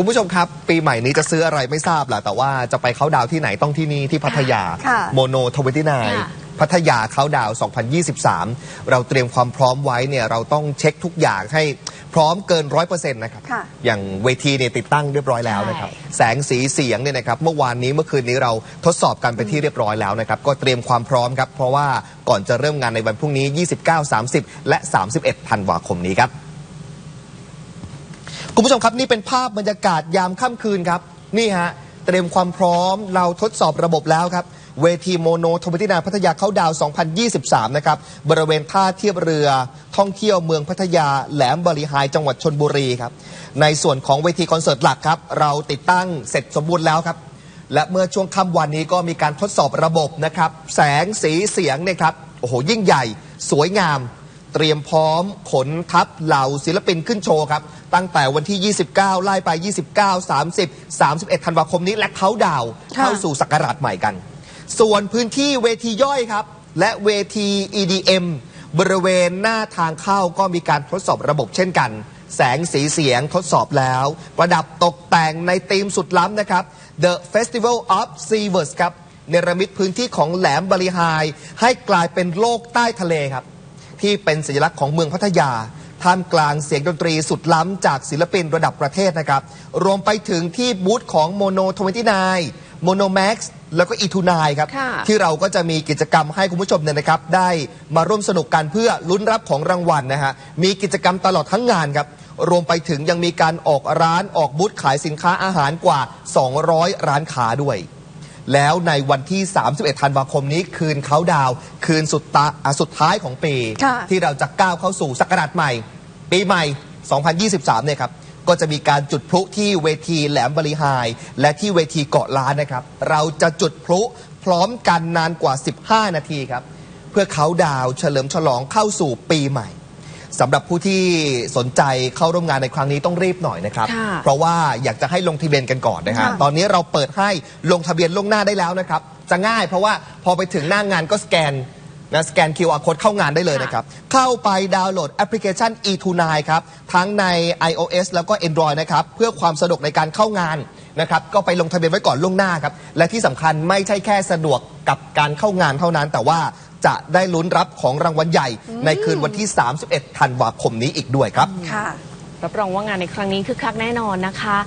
คุณผู้ชมครับ ปีใหม่นี้จะซื้ออะไรไม่ทราบแหละแต่ว่าจะไปเข้าดาวน์ที่ไหนต้องที่นี่ที่พัทยา ค่ะโมโนทเวนตี้นค่ะ พัทยาเข้าดาวน์2023 เราเตรียมความพร้อมไว้เนี่ยเราต้องเช็คทุกอย่างให้พร้อมเกินร้อยเปอร์เซ็นต์นะครับ ค่ะอย่างเวทีเนี่ยติดตั้งเรียบร้อยแล้วนะครับ แสงสีเสียงเนี่ยนะครับ เมื่อวานนี้เมื่อคืนนี้เราทดสอบกันไปที่เรียบร้อยแล้วนะครับ ก็เตรียมความพร้อมครับ เพราะว่าก่อนจะเริ่มงานในวันพรุ่งนี้ 29 30 และ 31ธันวาคมนี้ครับ คุณผู้ชมครับนี่เป็นภาพบรรยากาศยามค่ำคืนครับ นี่ฮะ เตรียมความพร้อมเราทดสอบระบบแล้วครับ เวทีโมโนทวิตินาพัทยาเข้าดาว 2023 นะครับ บริเวณท่าเทียบเรือท่องเที่ยวเมืองพัทยาแหลมบริหายจังหวัดชนบุรีครับ ในส่วนของเวทีคอนเสิร์ตหลักครับ เราติดตั้งเสร็จสมบูรณ์แล้วครับ และเมื่อช่วงค่ำวันนี้ก็มีการทดสอบระบบนะครับ แสงสีเสียงเนี่ยครับโอ้โหยิ่งใหญ่ สวยงาม ตรียมพร้อมขนทัพเหล่าศิลปินขึ้นโชว์ครับ ตั้งแต่วันที่ 29 ไล่ไป 29 30 31 ธันวาคมนี้และเขาดาวน์ค่ะเข้าสู่ศักราชใหม่กัน ส่วนพื้นที่เวทีย่อยครับ และเวที EDM บริเวณหน้าทางเข้าก็มีการทดสอบระบบเช่นกัน แสงสีเสียงทดสอบแล้ว ประดับตกแต่งในธีมสุดล้ำนะครับ The Festival of Seaverse ครับเนรมิตพื้นที่ของแหลมบริหาย ให้กลายเป็นโลกใต้ทะเลครับ ที่เป็นสัญลักษณ์ของเมืองพัทยา ท่ามกลางเสียงดนตรีสุดล้ำจากศิลปินระดับประเทศนะครับ รวมไปถึงที่บูธของโมโน29โมโนแม็กซ์แล้วก็อีทูนายครับค่ะที่เราก็จะมีกิจกรรมให้คุณผู้ชมเนี่ยนะครับ ได้มาร่วมสนุกกันเพื่อลุ้นรับของรางวัลนะฮะมีกิจกรรมตลอดทั้งงานครับ รวมไปถึงยังมีการออกร้านออกบูธขายสินค้าอาหารกว่า 200 ร้านค้าด้วย แล้วในวันที่ 31 ธันวาคมนี้คืนเขาดาวน์คืนสุดตาอะสุดท้ายของปี ค่ะ ที่เราจะก้าวเข้าสู่ศักราชใหม่ ปีใหม่ 2023 เนี่ยครับ ก็จะมีการจุดพลุที่เวทีแหลมบริหาย และที่เวทีเกาะล้านนะครับ เราจะจุดพลุพร้อมกันนานกว่า 15 นาทีครับ เพื่อเขาดาวน์เฉลิมฉลองเข้าสู่ปีใหม่ สำหรับผู้ที่สนใจเข้าร่วมงานในครั้งนี้ต้องรีบหน่อยนะครับ ค่ะเพราะว่าอยากจะให้ลงทะเบียนกันก่อนนะฮะค่ะ ตอนนี้เราเปิดให้ลงทะเบียนล่วงหน้าได้แล้วนะครับ จะง่ายเพราะว่าพอไปถึงหน้างงานก็สแกนนะสแกน QR code เข้างานได้เลยนะครับ เข้าไปดาวน์โหลดแอปพลิเคชัน e29 ครับ ทั้งใน iOS แล้วก็ Android นะครับ เพื่อความสะดวกในการเข้างานนะครับ ก็ไปลงทะเบียนไว้ก่อนล่วงหน้าครับ และที่สำคัญไม่ใช่แค่สะดวกกับการเข้างานเท่านั้น แต่ว่า จะได้ลุ้นรับของรางวัลใหญ่ ในคืนวันที่ 31 ธันวาคมนี้อีกด้วยครับ ค่ะ รับรองว่างานในครั้งนี้คึกคักแน่นอนนะคะ